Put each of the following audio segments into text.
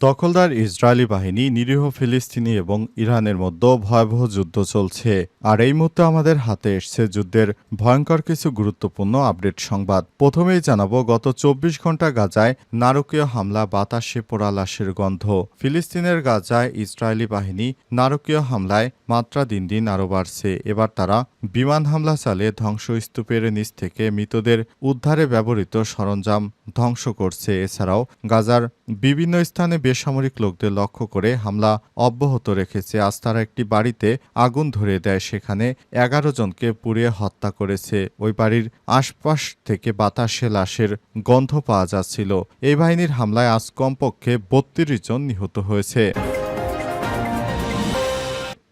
দখলদার ইসরায়েলি বাহিনী, নিরীহ ফিলিস্তিনি এবং ইরানের মধ্যে ভয়াবহ যুদ্ধ চলছে। আর এই মুহূর্তে আমাদের হাতে এসছে যুদ্ধের ভয়ঙ্কর কিছু গুরুত্বপূর্ণ আপডেট সংবাদ। প্রথমেই জানাব, গত চব্বিশ ঘণ্টা গাজায় নারকীয় হামলা, বাতাসে পোড়া লাশের গন্ধ। ফিলিস্তিনের গাজায় ইসরায়েলি বাহিনী নারকীয় হামলায় মাত্রা দিন দিন আরও বাড়ছে। এবার তারা বিমান হামলা চালিয়ে ধ্বংসস্তূপের নিচ থেকে মৃতদের উদ্ধারে ব্যবহৃত সরঞ্জাম ধ্বংস করছে। এছাড়াও গাজার বিভিন্ন স্থানে বেসামরিক লোকদের লক্ষ্য করে হামলা অব্যাহত রেখেছে। আজ তারা একটি বাড়িতে আগুন ধরে দেয়, সেখানে এগারো জনকে পুড়িয়ে হত্যা করেছে। ওই বাড়ির আশপাশ থেকে বাতাসে লাশের গন্ধ পাওয়া যাচ্ছিল। এই বাহিনীর হামলায় আজ কমপক্ষে বত্রিশ জন নিহত হয়েছে।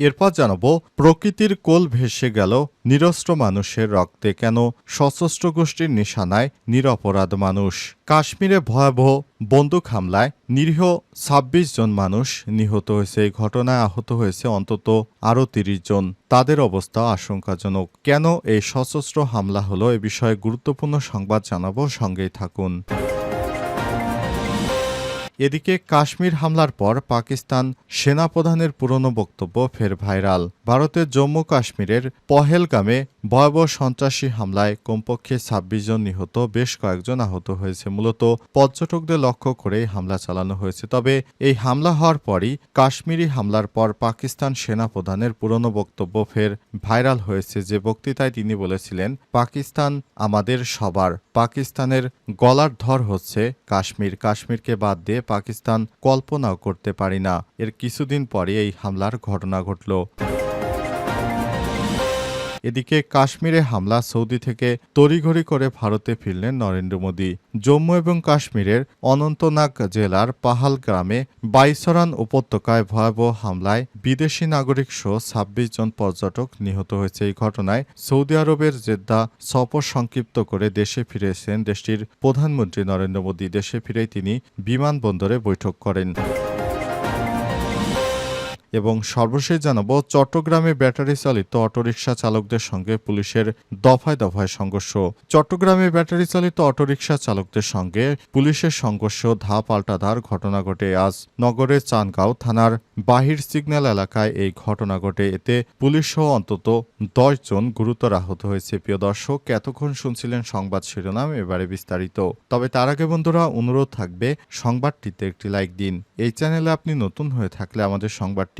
এরপর জানাব, প্রকৃতির কোল ভেসে গেল নিরস্ত্র মানুষের রক্তে। কেন সশস্ত্র গোষ্ঠীর নিশানায় নিরপরাধ মানুষ? কাশ্মীরে ভয়াবহ বন্দুক হামলায় নিরীহ ২৬ জন মানুষ নিহত হয়েছে। এই ঘটনায় আহত হয়েছে অন্তত আরও তিরিশ জন। তাদের অবস্থা আশঙ্কাজনক। কেন এই সশস্ত্র হামলা হলো? এ বিষয়ে গুরুত্বপূর্ণ সংবাদ জানাব। সঙ্গেই থাকুন। এদিকে কাশ্মীর হামলার পর পাকিস্তান সেনাপ্রধানের পুরনো বক্তব্য ফের ভাইরাল। ভারতের জম্মু কাশ্মীরের পহেলগামে ভয়াবহ সন্ত্রাসী হামলায় কমপক্ষে ছাব্বিশ জন নিহত, বেশ কয়েকজন আহত হয়েছে। মূলত পর্যটকদের লক্ষ্য করেই হামলা চালানো হয়েছে। তবে এই হামলা হওয়ার পরই কাশ্মীরি হামলার পর পাকিস্তান সেনাপ্রধানের পুরনো বক্তব্য ফের ভাইরাল হয়েছে। যে বক্তৃতায় তিনি বলেছিলেন, পাকিস্তান আমাদের সবার। পাকিস্তানের গলার ধর হচ্ছে কাশ্মীর। কাশ্মীরকে বাদ দিয়ে পাকিস্তান কল্পনাও করতে পারি না। এর কিছুদিন পরে এই হামলার ঘটনা ঘটল। এদিকে কাশ্মীরে হামলা সৌদি থেকে তড়িঘড়ি করে ভারতে ফিরলেন নরেন্দ্র মোদী। জম্মু এবং কাশ্মীরের অনন্তনাগ জেলার পাহাল গ্রামে বাইসরান উপত্যকায় ভয়াবহ হামলায় বিদেশি নাগরিক সহ ছাব্বিশ জন পর্যটক নিহত হয়েছে। এই ঘটনায় সৌদি আরবের জেদ্দা সফর সংক্ষিপ্ত করে দেশে ফিরেছেন দেশটির প্রধানমন্ত্রী নরেন্দ্র মোদী। দেশে ফিরেই তিনি বিমানবন্দরে বৈঠক করেন। এবং সর্বশেষ জানাব, চট্টগ্রামে ব্যাটারি চালিত অটোরিকশা চালকদের সঙ্গে পুলিশের দফায় দফায় সংঘর্ষ। চট্টগ্রামে ব্যাটারি চালিত অটোরিকশা চালকদের সঙ্গে পুলিশের সংঘর্ষ ধা পাল্টাধার ঘটনা ঘটে। আজ নগরের চানগাঁও থানার বাহির সিগন্যাল এলাকায় এই ঘটনা ঘটে। এতে পুলিশ সহ অন্তত দশ জন গুরুতর আহত হয়েছে। প্রিয় দর্শক, এতক্ষণ শুনছিলেন সংবাদ শিরোনাম, এবারে বিস্তারিত। তবে তার আগে বন্ধুরা, অনুরোধ থাকবে, সংবাদটিতে একটি লাইক দিন। এই চ্যানেলে আপনি নতুন হয়ে থাকলে আমাদের সংবাদটি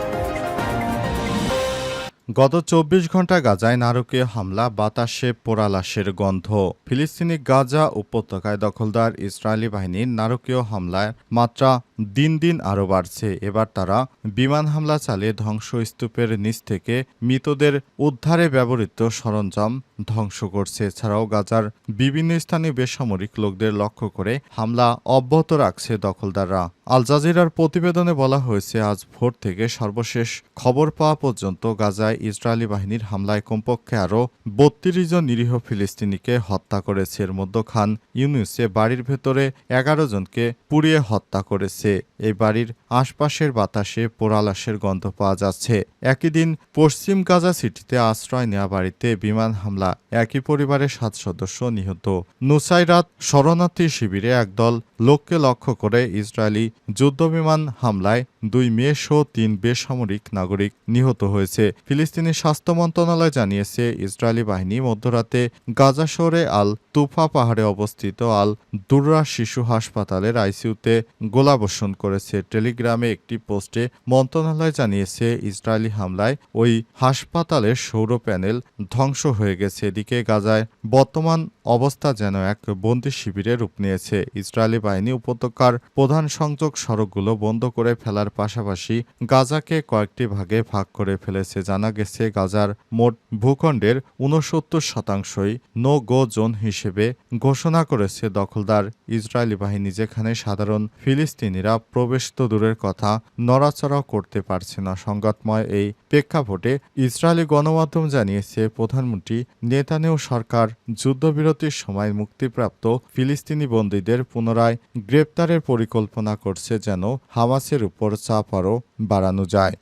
গত চব্বিশ ঘণ্টা গাজায় নারকীয় হামলা, বাতাসে পোড়ালাশের গন্ধ। ফিলিস্তিনি গাজা উপত্যকায় দখলদার ইসরায়েলি বাহিনীর নারকীয় হামলায় মাত্রা দিন দিন আরও বাড়ছে। এবার তারা বিমান হামলা চালিয়ে ধ্বংসস্তূপের নিচ থেকে মৃতদের উদ্ধারে ব্যবহৃত সরঞ্জাম ধ্বংস করছে। এছাড়াও গাজার বিভিন্ন স্থানে বেসামরিক লোকদের লক্ষ্য করে হামলা অব্যাহত রাখছে দখলদাররা। আল জাজিরার প্রতিবেদনে বলা হয়েছে, আজ ভোর থেকে সর্বশেষ খবর পাওয়া পর্যন্ত গাজায় ইসরায়েলি বাহিনীর হামলায় কমপক্ষে আরও বত্রিশ জন নিরীহ ফিলিস্তিনিকে হত্যা করেছে। এর মধ্যে খান ইউনুসে বাড়ির ভেতরে এগারো জনকে পুড়িয়ে হত্যা করেছে। এই বাড়ির আশপাশের বাতাসে পোড়ালাশের গন্ধ পাওয়া যাচ্ছে। একই দিন পশ্চিম গাজা সিটিতে আশ্রয় নেওয়া বাড়িতে বিমান হামলা একই পরিবারের সাত সদস্য নিহত। নুসাইরাত শরণার্থী শিবিরে একদল লোককে লক্ষ্য করে ইসরায়েলি যুদ্ধবিমান হামলায় দুই মেয়ে সহ তিন বেসামরিক নাগরিক নিহত হয়েছে। ফিলিস্তিনি স্বাস্থ্য মন্ত্রণালয় জানিয়েছে, ইসরায়েলি বাহিনী মধ্যরাতে গাজা শহরে আল তুফা পাহাড়ে অবস্থিত আল দুর্রা শিশু হাসপাতালের আইসিইউতে গোলাবর্ষণ করেছে। টেলিগ্রামে একটি পোস্টে মন্ত্রণালয় জানিয়েছে, ইসরায়েলি হামলায় ওই হাসপাতালের সৌর প্যানেল ধ্বংস হয়ে গেছে। এদিকে গাজায় বর্তমান অবস্থা যেন এক বন্দি শিবিরে রূপ নিয়েছে। ইসরায়েলি বাহিনী উপত্যকার প্রধান সংযোগ সড়কগুলো বন্ধ করে ফেলার পাশাপাশি গাজাকে কয়েকটি ভাগে ভাগ করে ফেলেছে। জানা গেছে, গাজার মোট ভূখণ্ডের উনসত্তর শতাংশই নো গো জোন হিসেবে ঘোষণা করেছে দখলদার ইসরায়েলি বাহিনী, যেখানে সাধারণ ফিলিস্তিনিরা প্রবেশ তো দূরের কথা, নড়াচড়াও করতে পারছে না। সংঘাতময় এই প্রেক্ষাপটে ইসরায়েলি গণমাধ্যম জানিয়েছে, প্রধানমন্ত্রী নেতানেও সরকার যুদ্ধবিরতির সময় মুক্তিপ্রাপ্ত ফিলিস্তিনি বন্দীদের পুনরায় গ্রেপ্তারের পরিকল্পনা করছে যেন হামাসের উপর চাপ আরও বাড়ানো যায়।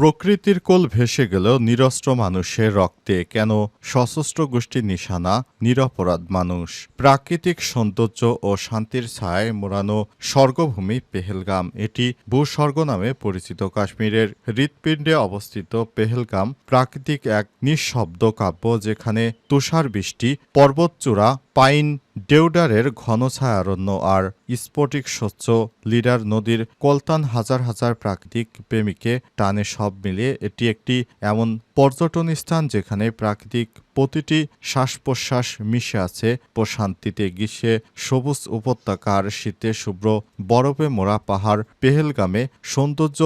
প্রকৃতির কোল ভেসে গেলেও নিরস্ত্র মানুষের রক্তে কেন সশস্ত্র গোষ্ঠীর নিশানা, নিরপরাধ মানুষ? প্রাকৃতিক সৌন্দর্য ও শান্তির ছায় মোড়ানো স্বর্গভূমি পেহেলগাম। এটি ভূস্বর্গ নামে পরিচিত। কাশ্মীরের হৃৎপিণ্ডে অবস্থিত পেহেলগাম প্রাকৃতিক এক নিঃশব্দ কাব্য যেখানে তুষার বৃষ্টি পর্বতচূড়া, পাইন ডেউডারের ঘন ছায়ারণ্য আর স্ফটিক স্বচ্ছ লিডার নদীর কলতান হাজার হাজার প্রাকৃতিক প্রেমিকে টানে সব মিলিয়ে এটি একটি এমন পর্যটন স্থান যেখানে প্রাকৃতিক প্রতিটি শ্বাস প্রশ্বাস মিশে আছে। প্রশান্তিতে গ্রীষ্মে সবুজ উপত্যকার শীতে শুভ্র বরফে মোড়া পাহাড়। পেহেলগামে সৌন্দর্য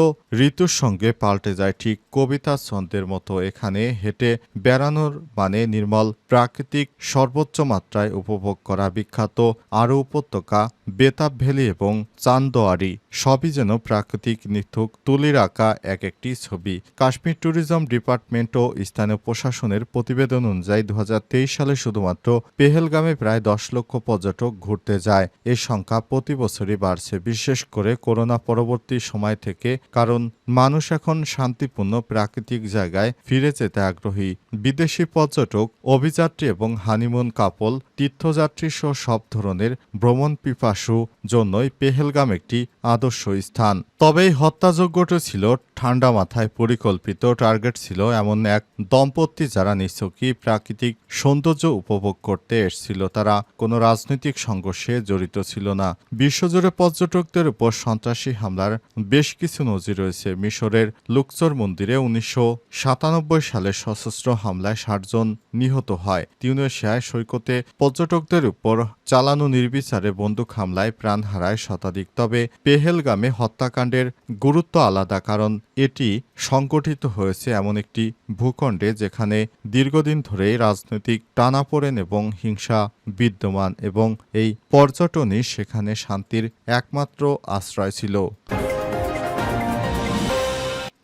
ঋতুর সঙ্গে পাল্টে যায় ঠিক কবিতা ছন্দের মতো। এখানে হেঁটে বেড়ানোর মানে নির্মল। প্রাকৃতিক সর্বোচ্চ মাত্রায় উপভোগ করা বিখ্যাত আরও উপত্যকা বেতাব ভ্যালি এবং চান্দোয়ারি সবই যেন প্রাকৃতিক নিথুক তুলির আঁকা এক একটি ছবি। কাশ্মীর ট্যুরিজম ডিপার্টমেন্ট ও স্থানীয় প্রশাসনের প্রতিবেদন অনুযায়ী দু হাজার তেইশ সালে শুধুমাত্র পেহেলগামে প্রায় দশ লক্ষ পর্যটক ঘুরতে যায়। এই সংখ্যা প্রতি বছরই বাড়ছে, বিশেষ করে করোনা পরবর্তী সময় থেকে, কারণ মানুষ এখন শান্তিপূর্ণ প্রাকৃতিক জায়গায় ফিরে যেতে আগ্রহী। বিদেশি পর্যটক, অভিযাত্রী এবং হানিমুন কাপল, তীর্থযাত্রী সহ সব ধরনের ভ্রমণ পিপাসু জন্যই পেহেলগাম একটি আদর্শ স্থান। তবে এই হত্যাযজ্ঞটি ছিল ঠান্ডা মাথায় পরিকল্পিত, টার্গেট ছিল এমন এক দম্পতি যারা নিছকই প্রাকৃতিক সৌন্দর্য উপভোগ করতে এসেছিল। তারা কোনো রাজনৈতিক সংঘর্ষে জড়িত ছিল না। বিশ্বজুড়ে পর্যটকদের উপর সন্ত্রাসী হামলার বেশ কিছু নজির রয়েছে। মিশরের লুকচর মন্দিরে উনিশশো সাতানব্বই সালে সশস্ত্র হামলায় ষাটজন নিহত হয়। তিউনেশিয়ায় সৈকতে পর্যটকদের উপর চালানো নির্বিচারে বন্দুক হামলায় প্রাণ হারায় শতাধিক, তবে পেহেলগামে হত্যাকাণ্ডের গুরুত্ব আলাদা, কারণ এটি সংগঠিত হয়েছে এমন একটি ভূখণ্ডে যেখানে দীর্ঘদিন ধরেই রাজনৈতিক টানাপোড়েন এবং হিংসা বিদ্যমান এবং এই পর্যটনই সেখানে শান্তির একমাত্র আশ্রয় ছিল।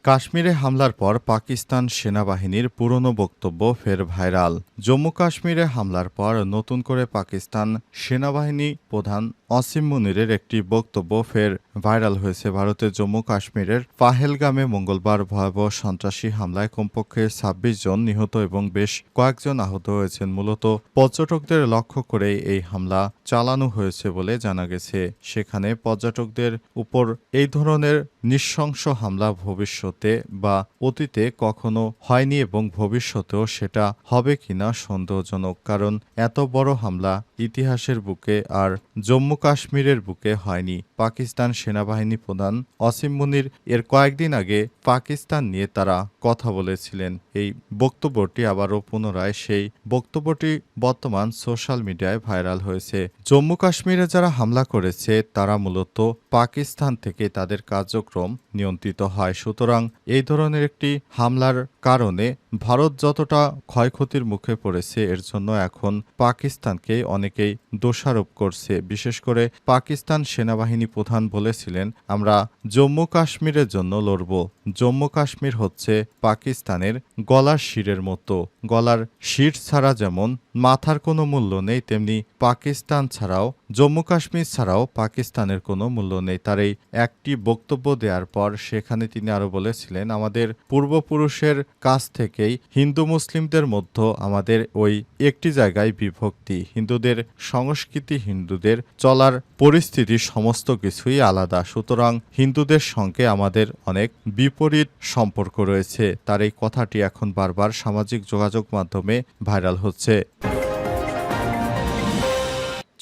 কাশ্মীরে হামলার পর পাকিস্তান সেনাবাহিনীর পুরনো বক্তব্য ফের ভাইরাল। জম্মু কাশ্মীরে হামলার পর নতুন করে পাকিস্তান সেনাবাহিনী প্রধান অসীম মুনিরের একটি বক্তব্য ফের ভাইরাল হয়েছে ভারতের জম্মু কাশ্মীরের পাহেলগামে মঙ্গলবার ভয়াবহ সন্ত্রাসী হামলায় কমপক্ষে ছাব্বিশ জন নিহত এবং বেশ কয়েকজন আহত হয়েছেন। মূলত পর্যটকদের লক্ষ্য করে এই হামলা চালানো হয়েছে বলে জানা গেছে। সেখানে পর্যটকদের উপর এই ধরনের নৃশংস হামলা ভবিষ্যতে বা অতীতে কখনো হয়নি এবং ভবিষ্যতেও সেটা হবে কিনা সন্দেহজনক, কারণ এত বড় হামলা ইতিহাসের বুকে আর জম্মু কাশ্মীরের বুকে হয়নি। পাকিস্তান সেনাবাহিনী প্রধান অসীম মুনির এর কয়েকদিন আগে পাকিস্তান নিয়ে তারা কথা বলেছিলেন। এই বক্তব্যটি আবারও পুনরায় সেই বক্তব্যটি বর্তমান সোশ্যাল মিডিয়ায় ভাইরাল হয়েছে। জম্মু কাশ্মীরে যারা হামলা করেছে, তারা মূলত পাকিস্তান থেকে তাদের কার্যক্রম নিয়ন্ত্রিত হয়। সুতরাং এই ধরনের একটি হামলার কারণে ভারত যতটা ক্ষয়ক্ষতির মুখে পড়েছে, এর জন্য এখন পাকিস্তানকে অনেকেই দোষারোপ করছে। বিশেষ করে পাকিস্তান সেনাবাহিনী প্রধান বলেছিলেন, আমরা জম্মু কাশ্মীরের জন্য লড়ব। জম্মু কাশ্মীর হচ্ছে পাকিস্তানের গলার শিরের মতো। গলার শির ছাড়া যেমন মাথার কোনো মূল্য নেই তেমনি পাকিস্তান ছাড়াও, জম্মু কাশ্মীর ছাড়াও পাকিস্তানের কোনো মূল্য নেই। তার এই একটি বক্তব্য দেওয়ার পর সেখানে তিনি আরও বলেছিলেন, আমাদের পূর্বপুরুষের কাছ থেকেই হিন্দু মুসলিমদের মধ্যে আমাদের ওই একটি জায়গায় বিভক্তি। হিন্দুদের সংস্কৃতি হিন্দুদের চলার পরিস্থিতি সমস্ত কিছুই আলাদা। সুতরাং হিন্দুদের সঙ্গে আমাদের অনেক বিপরীত সম্পর্ক রয়েছে। তার এই কথাটি এখন বারবার সামাজিক যোগাযোগ মাধ্যমে ভাইরাল হচ্ছে।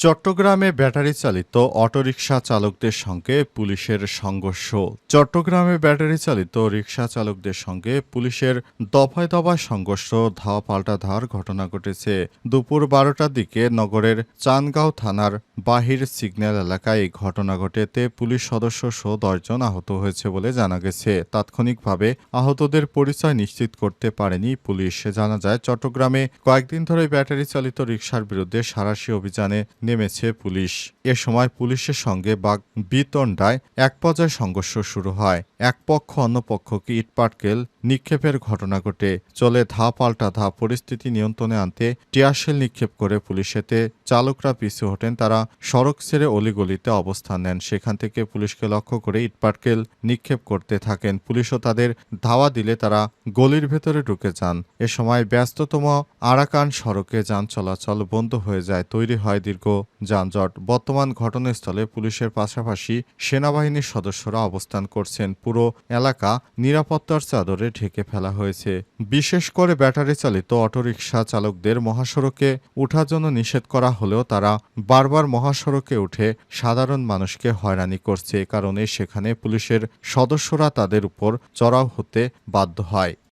চট্টগ্রামে ব্যাটারি চালিত অটোরিকশা চালকদের সঙ্গে পুলিশের সংঘর্ষ। চট্টগ্রামে ব্যাটারি চালিত রিকশা চালকদের সঙ্গে পুলিশের দফায় দফায় সংঘর্ষ, ধাওয়া পাল্টা ধাওয়ার ঘটনা ঘটেছে। দুপুর বারোটার দিকে নগরের চানগাঁও থানার বাহির সিগন্যাল এলাকায় এই ঘটনা ঘটেতে পুলিশ সদস্য সহ দশজন আহত হয়েছে বলে জানা গেছে। তাৎক্ষণিকভাবে আহতদের পরিচয় নিশ্চিত করতে পারেনি পুলিশ। জানা যায়, চট্টগ্রামে কয়েকদিন ধরে ব্যাটারি চালিত রিকশার বিরুদ্ধে সারাশি অভিযানে নেমেছে পুলিশ। এ সময় পুলিশের সঙ্গে বাঘ বিতণ্ডায় এক পর্যায়ে সংঘর্ষ শুরু হয়। এক পক্ষ অন্য পক্ষকে ইটপাটকেল নিক্ষেপের ঘটনা ঘটে। চলে ধা পাল্টা ধা পরিস্থিতি নিয়ন্ত্রণে আনতে টিয়ারশেল নিক্ষেপ করে পুলিশেতে চালকরা পিছু হটেন, তারা সড়ক ছেড়ে অলিগলিতে অবস্থান নেন। সেখান থেকে পুলিশকে লক্ষ্য করে ইটপাটকেল নিক্ষেপ করতে থাকেন। পুলিশও তাদের ধাওয়া দিলে তারা গলির ভেতরে ঢুকে যান। এ সময় ব্যস্ততম আরাকান সড়কে যান, চলাচল বন্ধ হয়ে যায়, তৈরি হয় দীর্ঘ যানজট। বর্তমান ঘটনাস্থলে পুলিশের পাশাপাশি সেনাবাহিনীর সদস্যরা অবস্থান করছেন। পুরো এলাকা নিরাপত্তার চাদরে ঢেকে ফেলা হয়েছে। বিশেষ করে ব্যাটারি চালিত অটোরিকশা চালকদের মহাসড়কে উঠার জন্য নিষেধ করা হলেও তারা বারবার মহাসড়কে উঠে সাধারণ মানুষকে হয়রানি করছে। এ কারণে সেখানে পুলিশের সদস্যরা তাদের উপর চড়াও হতে বাধ্য হয়।